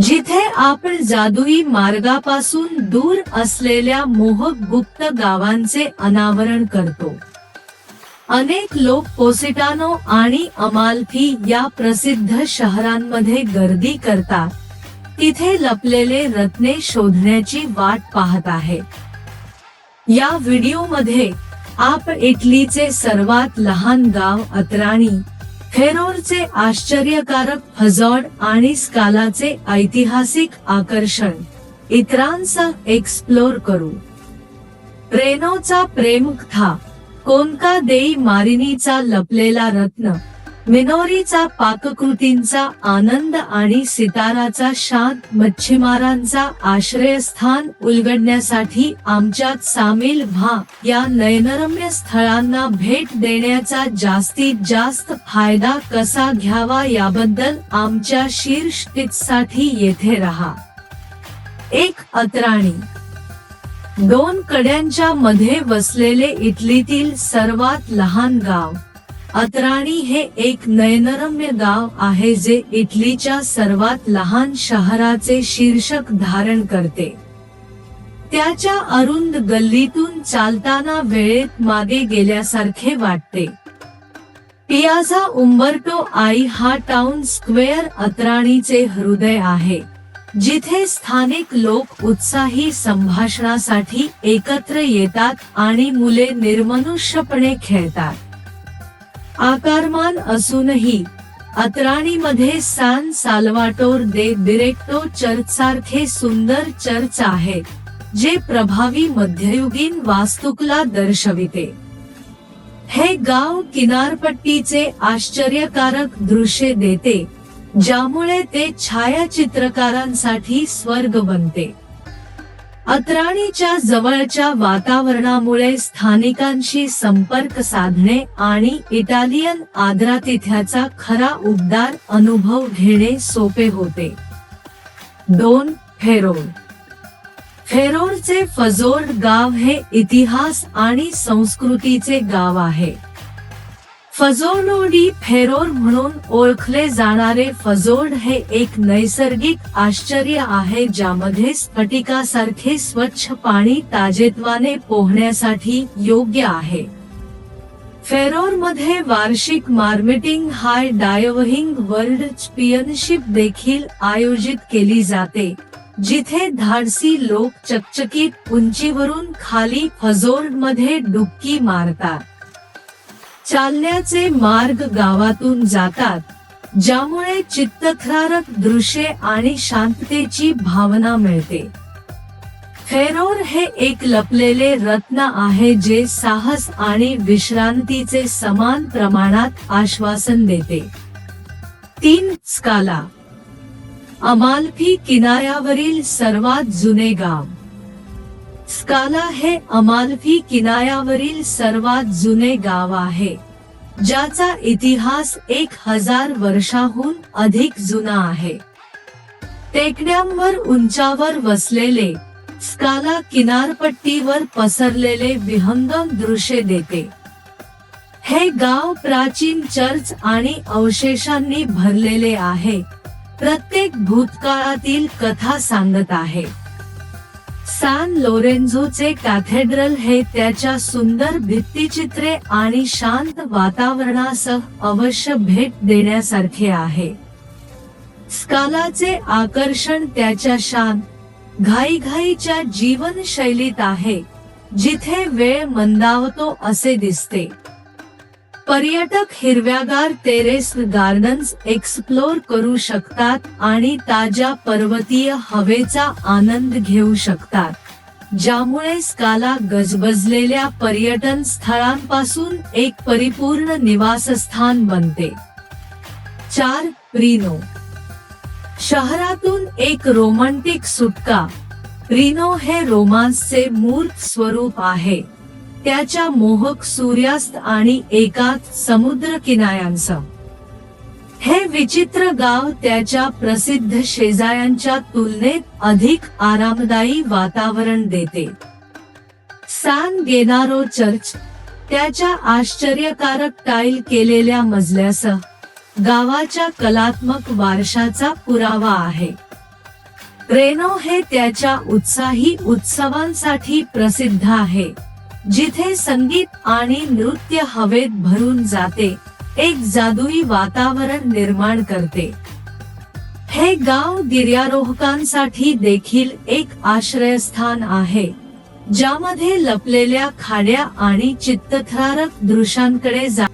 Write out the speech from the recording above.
जिथे आपण जादुई मार्गापासून दूर असलेल्या मोहक गुप्त गावांचे अनावरण करतो. अनेक लोक पोसिटानो आणि अमाल्फी या प्रसिद्ध शहरांमध्ये गर्दी करतात. तिथे लपलेले रत्ने शोधण्याची वाट पाहत आहे. या व्हिडिओमध्ये आप इटलीचे सर्वात लहान गाव अत्राणी फेरोरचे आश्चर्यकारक हजॉड आणि स्कालाचे ऐतिहासिक आकर्षण. इतरांसह एक्सप्लोर करू. रेनोचा प्रेमकथा कोनका देई मारिनीचा लपलेला रत्न. मिनोरीचा पाककृतींचा आनंद आणि सिताराचा शांत मच्छीमारांचा आश्रयस्थान उलगडण्यासाठी आमच्यात सामील व्हा. या नयनरम्य स्थळांना भेट देण्याचा जास्तीत जास्त फायदा कसा घ्यावा याबद्दल आमच्या शीर्ष टिप्ससाठी येथे राहा. एक अत्राणी. दोन कड्यांच्या मध्ये वसलेले इटलीतील सर्वात लहान गाव. अत्राणी हे एक नयनरम्य गाव आहे जे इटलीच्या सर्वात लहान शहराचे शीर्षक धारण करते. त्याच्या अरुंद गल्लीतून चालताना वेळेत मागे गेल्यासारखे वाटते. पियाझा उंबर्टो आई हा टाउन स्क्वेअर अत्राणीचे हृदय आहे जिथे स्थानिक लोक उत्साही संभाषणासाठी एकत्र येतात आणि मुले निर्मनुष्यपणे खेळतात. आकारमान असूनही अत्राणीमध्ये San Salvatore de Directo church सारखे सुंदर चर्च आहेत जे प्रभावी मध्ययुगीन वास्तुकला दर्शविते. हे गाव किनारपट्टीचे आश्चर्यकारक दृश्य देते ज्यामुळे ते छायाचित्रकारांसाठी स्वर्ग बनते. अत्राणीच्या जवळच्या वातावरणामुळे स्थानिकांशी संपर्क साधणे आणि इटालियन आदरातिथ्याचा खरा उबदार अनुभव घेणे सोपे होते. दोन फेरोर फेरोरचे फजोर्ड गाव हे इतिहास आणि संस्कृतीचे गाव आहे. फजोर्डोडी फेरोर म्हणून ओळखले जाणारे फजोर्ड हे एक नैसर्गिक आश्चर्य आहे ज्यामध्ये स्फटिकासारखे स्वच्छ पाणी ताजेत्वाने पोहण्यासाठी योग्य आहे. फेरोरमध्ये वार्षिक मार्मेटिंग हाय डायव्हिंग वर्ल्ड चॅम्पियनशिप देखील आयोजित केली जाते जिथे धाडसी लोक चकचकीत उंचीवरून खाली फजोर्डमध्ये डुबकी मारतात. चालण्याचे मार्ग गावातून जातात ज्यामुळे चित्तथरारक दृश्ये आणि शांततेची भावना मिळते. फेरोर हे एक लपलेले रत्न आहे जे साहस आणि विश्रांतीचे समान प्रमाणात आश्वासन देते. तीन स्काला. अमाल्फी किनाऱ्यावरील सर्वात जुने गाव. स्काला हे अमाल्फी किनाऱ्यावरील सर्वात जुने गाव आहे ज्याचा इतिहास एक हजार वर्षाहून अधिक जुना आहे. टेकड्यांवर उंचावर वसलेले स्काला किनारपट्टीवर पसरलेले विहंगम दृश्य देते. हे गाव प्राचीन चर्च आणि अवशेषांनी भरलेले आहे प्रत्येक भूतकाळातील कथा सांगत आहे. सॅन लोरेन्झोचे कॅथेड्रल हे त्याच्या सुंदर भित्तिचित्रे आणि शांत वातावरणासह अवश्य भेट देण्यासारखे आहे. स्कालाचे आकर्षण त्याच्या शांत घाईघाईच्या जीवनशैलीत आहे जिथे वेळ मंदावतो असे दिसते. पर्यटक हिरव्यागार टेरेस गार्डन्स एक्सप्लोर करू शकतात आणि ताज्या पर्वतीय हवेचा आनंद घेऊ शकतात. ज्यामुळे स्काला गजबजलेल्या पर्यटन स्थळांपासून एक परिपूर्ण निवासस्थान बनते. चार रिनो. शहरातून एक रोमांटिक सुटका. रिनो हे रोमांसचे मूर्त स्वरूप आहे. त्याच्या मोहक सूर्यास्त आणि एकात समुद्र किनायांचा हे विचित्र गाव त्याच्या प्रसिद्ध शेजाऱ्यांच्या तुलनेत अधिक आरामदायी वातावरण देते. सान गेनारो चर्च त्याच्या आश्चर्यकारक टाईल केलेल्या मजल्यासह गावाच्या कलात्मक वारशाचा पुरावा आहे. रेनो हे त्याच्या उत्साही उत्सवांसाठी प्रसिद्ध आहे. जिथे संगीत आणि नृत्य हवेत भरून जाते एक जादुई वातावरण निर्माण करते. हे गाव गिर्यारोहकांसाठी देखील एक आश्रयस्थान आहे ज्यामध्ये लपलेल्या खाड्या आणि चित्तथरारक दृश्यांकडे जा